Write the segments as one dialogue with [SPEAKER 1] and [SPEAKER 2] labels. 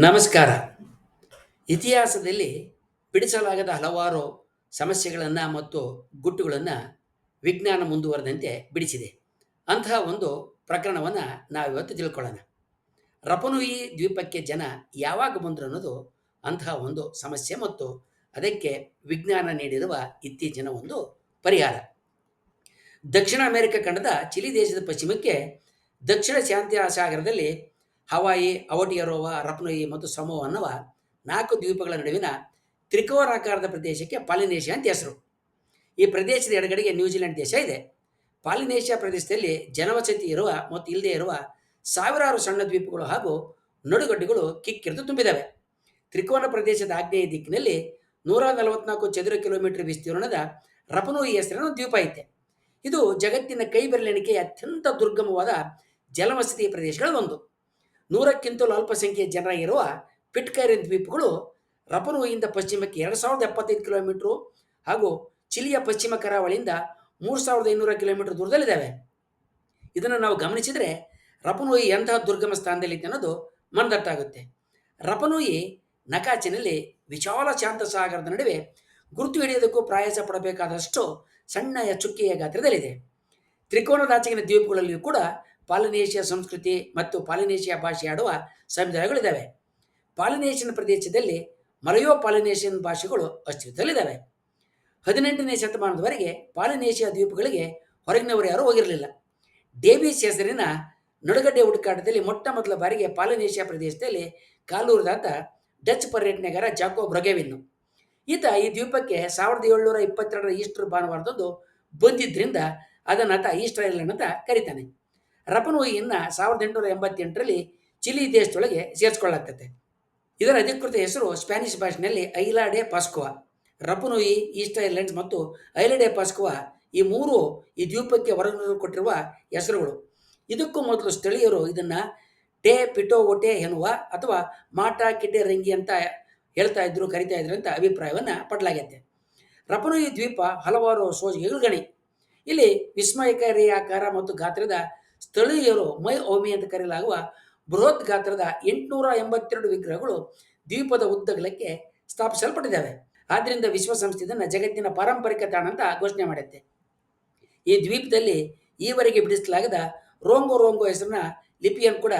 [SPEAKER 1] ನಮಸ್ಕಾರ. ಇತಿಹಾಸದಲ್ಲಿ ಬಿಡಿಸಲಾಗದ ಹಲವಾರು ಸಮಸ್ಯೆಗಳನ್ನು ಮತ್ತು ಗುಟ್ಟುಗಳನ್ನು ವಿಜ್ಞಾನ ಮುಂದುವರೆದಂತೆ ಬಿಡಿಸಿದೆ. ಅಂತಹ ಒಂದು ಪ್ರಕರಣವನ್ನು ನಾವಿವತ್ತು ತಿಳ್ಕೊಳ್ಳೋಣ. ರಪನುಯಿ ದ್ವೀಪಕ್ಕೆ ಜನ ಯಾವಾಗ ಬಂದರು ಅನ್ನೋದು ಅಂತಹ ಒಂದು ಸಮಸ್ಯೆ ಮತ್ತು ಅದಕ್ಕೆ ವಿಜ್ಞಾನ ನೀಡಿರುವ ಇತ್ತೀಚಿನ ಒಂದು ಪರಿಹಾರ. ದಕ್ಷಿಣ ಅಮೆರಿಕ ಖಂಡದ ಚಿಲಿ ದೇಶದ ಪಶ್ಚಿಮಕ್ಕೆ ದಕ್ಷಿಣ ಶಾಂತಿ ಸಾಗರದಲ್ಲಿ ಹವಾಯಿ ಅವಟಿಯರೋವ ರಪ್ನೋಯಿ ಮತ್ತು ಸಮೋ ಅನ್ನುವ ನಾಲ್ಕು ದ್ವೀಪಗಳ ನಡುವಿನ ತ್ರಿಕೋರಾಕಾರದ ಪ್ರದೇಶಕ್ಕೆ ಪಾಲಿನೇಷಿಯಾ ಅಂತ ಹೆಸರು. ಈ ಪ್ರದೇಶದ ಎಡಗಡೆಗೆ ನ್ಯೂಜಿಲೆಂಡ್ ದೇಶ ಇದೆ. ಪಾಲಿನೇಷಿಯಾ ಪ್ರದೇಶದಲ್ಲಿ ಜನವಸತಿ ಇರುವ ಮತ್ತು ಇಲ್ಲದೆ ಇರುವ ಸಾವಿರಾರು ಸಣ್ಣ ದ್ವೀಪಗಳು ಹಾಗೂ ನಡುಗಡ್ಡೆಗಳು ಕಿಕ್ಕಿರಿದು ತುಂಬಿದವೆ. ತ್ರಿಕೋನ ಪ್ರದೇಶದ ಆಗ್ನೇಯ ದಿಕ್ಕಿನಲ್ಲಿ ನೂರ ನಲವತ್ನಾಲ್ಕು ಚದುರ ಕಿಲೋಮೀಟರ್ ವಿಸ್ತೀರ್ಣದ ರಪನೋಯಿ ಹೆಸರಿನ ದ್ವೀಪ ಐತೆ. ಇದು ಜಗತ್ತಿನ ಕೈ ಬೆರಳೆಣಿಕೆಯ ಅತ್ಯಂತ ದುರ್ಗಮವಾದ ಜಲವಸತಿ ಪ್ರದೇಶಗಳ ಒಂದು. ನೂರಕ್ಕಿಂತಲೂ ಅಲ್ಪಸಂಖ್ಯೆಯ ಜನರಾಗಿರುವ ಪಿಟ್ಕೈರಿನ್ ದ್ವೀಪಗಳು ರಪನೋಯಿಂದ ಪಶ್ಚಿಮಕ್ಕೆ ಎರಡು ಸಾವಿರದ ಎಪ್ಪತ್ತೈದು ಕಿಲೋಮೀಟ್ರು ಹಾಗೂ ಚಿಲಿಯ ಪಶ್ಚಿಮ ಕರಾವಳಿಯಿಂದ ಮೂರು ಸಾವಿರದ ಐನೂರ ಕಿಲೋಮೀಟರ್ ದೂರದಲ್ಲಿದ್ದಾವೆ. ಇದನ್ನು ನಾವು ಗಮನಿಸಿದರೆ ರಪನುಯಿ ಎಂತಹ ದುರ್ಗಮ ಸ್ಥಾನದಲ್ಲಿದೆ ಅನ್ನೋದು ಮನದಟ್ಟಾಗುತ್ತೆ ರಪನುಯಿ ನಕಾಚಿನಲ್ಲಿ ವಿಶಾಲ ಶಾಂತ ಸಾಗರದ ನಡುವೆ ಗುರುತು ಹಿಡಿಯೋದಕ್ಕೂ ಪ್ರಯಾಸ ಪಡಬೇಕಾದಷ್ಟು ಸಣ್ಣ ಚುಕ್ಕೆಯ ಗಾತ್ರದಲ್ಲಿದೆ. ತ್ರಿಕೋನದಾಚೆಗಿನ ದ್ವೀಪಗಳಲ್ಲಿಯೂ ಕೂಡ ಪಾಲಿನೇಷಿಯಾ ಸಂಸ್ಕೃತಿ ಮತ್ತು ಪಾಲಿನೇಷಿಯಾ ಭಾಷೆ ಆಡುವ ಸಮುದಾಯಗಳಿದ್ದಾವೆ ಪಾಲಿನೇಷಿಯನ್ ಪ್ರದೇಶದಲ್ಲಿ ಮಲಯೋ ಪಾಲಿನೇಷಿಯನ್ ಭಾಷೆಗಳು ಅಸ್ತಿತ್ವದಲ್ಲಿದ್ದಾವೆ. ಹದಿನೆಂಟನೇ ಶತಮಾನದವರೆಗೆ ಪಾಲಿನೇಷಿಯಾ ದ್ವೀಪಗಳಿಗೆ ಹೊರಗಿನವರು ಯಾರೂ ಹೋಗಿರಲಿಲ್ಲ. ಡೇವಿಸ್ ಹೆಸರಿನ ನಡುಗಡ್ಡೆ ಹುಡುಕಾಟದಲ್ಲಿ ಮೊಟ್ಟ ಮೊದಲ ಬಾರಿಗೆ ಪಾಲಿನೇಷಿಯಾ ಪ್ರದೇಶದಲ್ಲಿ ಕಾಲೂರದಾತ ಡಚ್ ಪರ್ಯಟನೆಗಾರ ಜಾಕೋ ಬ್ರೊಗೆವಿನ್ನು ಈತ ಈ ದ್ವೀಪಕ್ಕೆ ಸಾವಿರದ ಏಳ್ನೂರ ಇಪ್ಪತ್ತೆರಡರ ಈಸ್ಟರ್ ಭಾನುವಾರದಂದು ಬಂದಿದ್ದರಿಂದ ಅದನ್ನು ಆತ ಈಸ್ಟರ್ ಅಂತ ಕರೀತಾನೆ. ರಪನುಯಿಯನ್ನು ಸಾವಿರದ ಎಂಟುನೂರ ಎಂಬತ್ತೆಂಟರಲ್ಲಿ ಚಿಲಿ ದೇಶದೊಳಗೆ ಸೇರಿಸ್ಕೊಳ್ಳಾಗ್ತದೆ ಇದರ ಅಧಿಕೃತ ಹೆಸರು ಸ್ಪ್ಯಾನಿಷ್ ಭಾಷೆಯಲ್ಲಿ ಐಲಾಡೆ ಪಾಸ್ಕುವಾ. ರಪನುಯಿ, ಈಸ್ಟ್ ಐಲ್ಯಾಂಡ್ಸ್ ಮತ್ತು ಐಲಾಡೆ ಪಾಸ್ಕುವಾ ಈ ಮೂರು ಈ ದ್ವೀಪಕ್ಕೆ ಹೊರಗೆ ಕೊಟ್ಟಿರುವ ಹೆಸರುಗಳು. ಇದಕ್ಕೂ ಮೊದಲು ಸ್ಥಳೀಯರು ಇದನ್ನು ಟೇ ಪಿಟೋ ಒಟೆ ಎನ್ನುವ ಅಥವಾ ಮಾಟಾ ಕಿಟೆ ರಂಗಿ ಅಂತ ಹೇಳ್ತಾ ಇದ್ರು, ಕರಿತಾ ಇದ್ರು ಅಂತ ಅಭಿಪ್ರಾಯವನ್ನು ಪಡಲಾಗೈತೆ. ರಪನುಯಿ ದ್ವೀಪ ಹಲವಾರು ಸೋಜಿಗೆಗಳು ಗಣಿ ಇಲ್ಲಿ ವಿಸ್ಮಯಕಾರಿ ಆಕಾರ ಮತ್ತು ಗಾತ್ರದ ಸ್ಥಳೀಯರು ಮೈ ಓಮಿ ಅಂತ ಕರೆಯಲಾಗುವ ಬೃಹತ್ ಗಾತ್ರದ ಎಂಟುನೂರ ಎಂಬತ್ತೆರಡು ವಿಗ್ರಹಗಳು ದ್ವೀಪದ ಉದ್ದಗಲಕ್ಕೆ ಸ್ಥಾಪಿಸಲ್ಪಟ್ಟಿದ್ದಾವೆ. ಆದ್ದರಿಂದ ವಿಶ್ವಸಂಸ್ಥೆ ಇದನ್ನು ಜಗತ್ತಿನ ಪಾರಂಪರಿಕ ತಾಣ ಅಂತ ಘೋಷಣೆ ಮಾಡುತ್ತೆ. ಈ ದ್ವೀಪದಲ್ಲಿ ಈವರೆಗೆ ಬಿಡಿಸಲಾಗದ ರೋಂಗೋ ರೋಂಗೋ ಹೆಸರಿನ ಲಿಪಿಯನ್ನು ಕೂಡ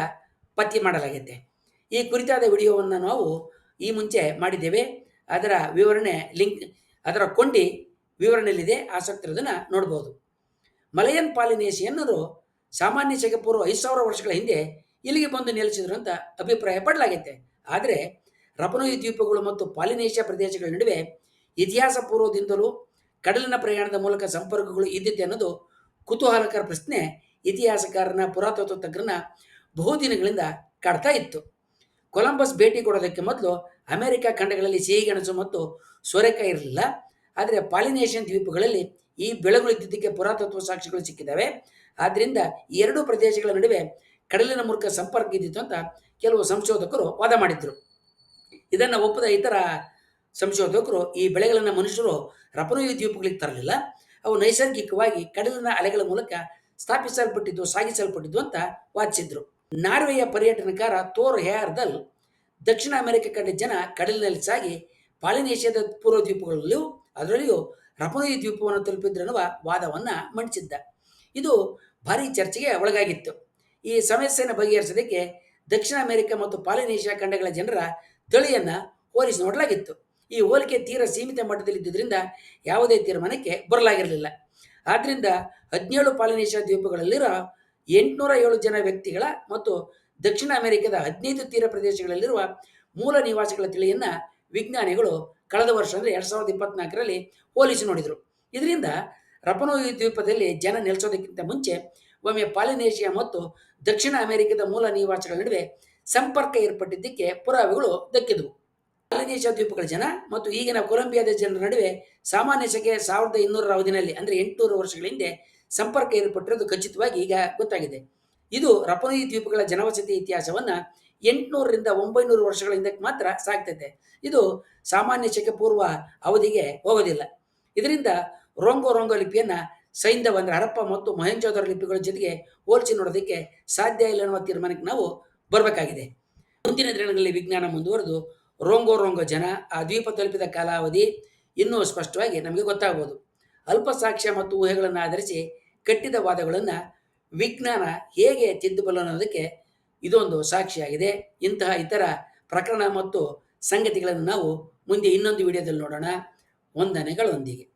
[SPEAKER 1] ಪತ್ತೆ ಮಾಡಲಾಗಿದೆ ಈ ಕುರಿತಾದ ವಿಡಿಯೋವನ್ನು ನಾವು ಈ ಮುಂಚೆ ಮಾಡಿದ್ದೇವೆ. ಅದರ ವಿವರಣೆ ಲಿಂಕ್, ಅದರ ಕೊಂಡಿ ವಿವರಣೆಯಲ್ಲಿದೆ. ಆಸಕ್ತರದನ್ನು ನೋಡ್ಬೋದು. ಮಲಯನ್ ಪಾಲಿನೇಷಿಯನ್ನರು ಸಾಮಾನ್ಯ ಪೂರ್ವ ಐದು ಸಾವಿರ ವರ್ಷಗಳ ಹಿಂದೆ ಇಲ್ಲಿಗೆ ಬಂದು ನೆಲೆಸಿದ್ರು ಅಂತ ಅಭಿಪ್ರಾಯ ಪಡಲಾಗೈತೆ. ಆದರೆ ರಪನೋಯಿ ದ್ವೀಪಗಳು ಮತ್ತು ಪಾಲಿನೇಷ್ಯಾ ಪ್ರದೇಶಗಳ ನಡುವೆ ಇತಿಹಾಸ ಪೂರ್ವದಿಂದಲೂ ಕಡಲಿನ ಪ್ರಯಾಣದ ಮೂಲಕ ಸಂಪರ್ಕಗಳು ಇದ್ದಿದೆ ಅನ್ನೋದು ಕುತೂಹಲಕರ ಪ್ರಶ್ನೆ ಇತಿಹಾಸಕಾರನ ಪುರಾತತ್ವ ತಜ್ಞರನ್ನ ಬಹುದಿನಗಳಿಂದ ಕಾಡ್ತಾ ಇತ್ತು. ಕೊಲಂಬಸ್ ಭೇಟಿ ಕೊಡೋದಕ್ಕೆ ಮೊದಲು ಅಮೆರಿಕ ಖಂಡಗಳಲ್ಲಿ ಸಿಹಿಗೆಣಸು ಮತ್ತು ಸೋರೆಕಾಯಿ ಇರಲಿಲ್ಲ. ಆದರೆ ಪಾಲಿನೇಷಿಯನ್ ದ್ವೀಪಗಳಲ್ಲಿ ಈ ಬೆಳೆಗಳು ಇದ್ದಿದ್ದಕ್ಕೆ ಪುರಾತತ್ವ ಸಾಕ್ಷಿಗಳು ಸಿಕ್ಕಿದ್ದಾವೆ. ಆದ್ದರಿಂದ ಎರಡೂ ಪ್ರದೇಶಗಳ ನಡುವೆ ಕಡಲಿನ ಮೂಲಕ ಸಂಪರ್ಕ ಇದ್ದಿತ್ತು ಅಂತ ಕೆಲವು ಸಂಶೋಧಕರು ವಾದ ಮಾಡಿದ್ರು. ಇದನ್ನು ಒಪ್ಪದ ಇತರ ಸಂಶೋಧಕರು ಈ ಬೆಳೆಗಳನ್ನು ಮನುಷ್ಯರು ರಪನೋಯಿ ದ್ವೀಪಗಳಿಗೆ ತರಲಿಲ್ಲ. ಅವು ನೈಸರ್ಗಿಕವಾಗಿ ಕಡಲಿನ ಅಲೆಗಳ ಮೂಲಕ ಸ್ಥಾಪಿಸಲ್ಪಟ್ಟಿದ್ದು, ಸಾಗಿಸಲ್ಪಟ್ಟಿದ್ದು ಅಂತ ವಾದಿಸಿದ್ರು. ನಾರ್ವೆಯ ಪರ್ಯಟನಕಾರ ತೋರ್ ಹೇರ್ದಲ್ ದಕ್ಷಿಣ ಅಮೆರಿಕ ಕಡೆ ಜನ ಕಡಲಿನಲ್ಲಿ ಸಾಗಿ ಪಾಲಿನೇಷ್ಯಾದ ಪೂರ್ವ ದ್ವೀಪಗಳಲ್ಲಿಯೂ ಅದರಲ್ಲಿಯೂ ರಪನೋಯಿ ದ್ವೀಪವನ್ನು ತಲುಪಿದ್ರೆನ್ನುವ ವಾದವನ್ನು ಮಂಡಿಸಿದ್ದ. ಇದು ಭಾರಿ ಚರ್ಚೆಗೆ ಒಳಗಾಗಿತ್ತು. ಈ ಸಮಸ್ಯೆಯನ್ನು ಬಗೆಹರಿಸೋದಕ್ಕೆ ದಕ್ಷಿಣ ಅಮೆರಿಕ ಮತ್ತು ಪಾಲಿನೇಷ್ಯಾ ಖಂಡಗಳ ಜನರ ತಳಿಯನ್ನು ಹೋಲಿಸಿ ನೋಡಲಾಗಿತ್ತು. ಈ ಹೋಲಿಕೆ ತೀರ ಸೀಮಿತ ಮಟ್ಟದಲ್ಲಿದ್ದರಿಂದ ಯಾವುದೇ ತೀರ್ಮಾನಕ್ಕೆ ಬರಲಾಗಿರಲಿಲ್ಲ. ಆದ್ದರಿಂದ ಹದಿನೇಳು ಪಾಲಿನೇಷ್ಯಾ ದ್ವೀಪಗಳಲ್ಲಿರೋ ಎಂಟುನೂರ ಏಳು ಜನ ವ್ಯಕ್ತಿಗಳ ಮತ್ತು ದಕ್ಷಿಣ ಅಮೆರಿಕದ ಹದಿನೈದು ತೀರ ಪ್ರದೇಶಗಳಲ್ಲಿರುವ ಮೂಲ ನಿವಾಸಿಗಳ ತಿಳಿಯನ್ನು ವಿಜ್ಞಾನಿಗಳು ಕಳೆದ ವರ್ಷ ಅಂದರೆ ಎರಡು ಸಾವಿರದ ಇಪ್ಪತ್ನಾಲ್ಕರಲ್ಲಿ ಹೋಲಿಸಿ ನೋಡಿದರು. ಇದರಿಂದ ರಪನೋಯಿ ದ್ವೀಪದಲ್ಲಿ ಜನ ನೆಲೆಸೋದಕ್ಕಿಂತ ಮುಂಚೆ ಒಮ್ಮೆ ಪಾಲಿನೇಷಿಯಾ ಮತ್ತು ದಕ್ಷಿಣ ಅಮೆರಿಕದ ಮೂಲ ನಿವಾಸಿಗಳ ನಡುವೆ ಸಂಪರ್ಕ ಏರ್ಪಟ್ಟಿದ್ದಕ್ಕೆ ಪುರಾವೆಗಳು ದಕ್ಕಿದವು. ಪಾಲಿನೇಷಿಯಾ ದ್ವೀಪಗಳ ಜನ ಮತ್ತು ಈಗಿನ ಕೊಲಂಬಿಯಾದ ಜನರ ನಡುವೆ ಸಾಮಾನ್ಯ ಸಂಖ್ಯೆ ಸಾವಿರದ ಇನ್ನೂರರ ಅವಧಿನಲ್ಲಿ ಅಂದರೆ ಎಂಟುನೂರು ವರ್ಷಗಳ ಹಿಂದೆ ಸಂಪರ್ಕ ಏರ್ಪಟ್ಟಿರೋದು ಖಚಿತವಾಗಿ ಈಗ ಗೊತ್ತಾಗಿದೆ. ಇದು ರಪನೋಯಿ ದ್ವೀಪಗಳ ಜನವಸತಿ ಇತಿಹಾಸವನ್ನು ಎಂಟುನೂರರಿಂದ ಒಂಬೈನೂರು ವರ್ಷಗಳ ಹಿಂದಕ್ಕೆ ಮಾತ್ರ ಸಾಗ್ತೈತೆ ಇದು ಸಾಮಾನ್ಯ ಶಕೆ ಪೂರ್ವ ಅವಧಿಗೆ ಹೋಗೋದಿಲ್ಲ. ಇದರಿಂದ ರೋಂಗೋ ರೋಂಗೋ ಲಿಪಿಯನ್ನು ಸೈಂಧವ ಅಂದರೆ ಹರಪ್ಪ ಮತ್ತು ಮಹೇಂಜೋದರ ಲಿಪಿಗಳ ಜೊತೆಗೆ ಹೋಲಿಸಿ ನೋಡೋದಕ್ಕೆ ಸಾಧ್ಯ ಇಲ್ಲ ಅನ್ನುವ ತೀರ್ಮಾನಕ್ಕೆ ನಾವು ಬರಬೇಕಾಗಿದೆ. ಮುಂದಿನ ದಿನಗಳಲ್ಲಿ ವಿಜ್ಞಾನ ಮುಂದುವರೆದು ರೋಂಗೋ ರೋಂಗೋ ಜನ ಆ ದ್ವೀಪ ತಲುಪಿದ ಕಾಲಾವಧಿ ಇನ್ನೂ ಸ್ಪಷ್ಟವಾಗಿ ನಮಗೆ ಗೊತ್ತಾಗ್ಬೋದು. ಅಲ್ಪ ಸಾಕ್ಷ್ಯ ಮತ್ತು ಊಹೆಗಳನ್ನು ಆಧರಿಸಿ ಕಟ್ಟಿದ ವಾದಗಳನ್ನು ವಿಜ್ಞಾನ ಹೇಗೆ ತಿದ್ದಬಲ್ಲ ಅನ್ನೋದಕ್ಕೆ ಇದೊಂದು ಸಾಕ್ಷಿಯಾಗಿದೆ. ಇಂತಹ ಇತರ ಪ್ರಕರಣ ಮತ್ತು ಸಂಗತಿಗಳನ್ನು ನಾವು ಮುಂದೆ ಇನ್ನೊಂದು ವಿಡಿಯೋದಲ್ಲಿ ನೋಡೋಣ. ವಂದನೆಗಳೊಂದಿಗೆ.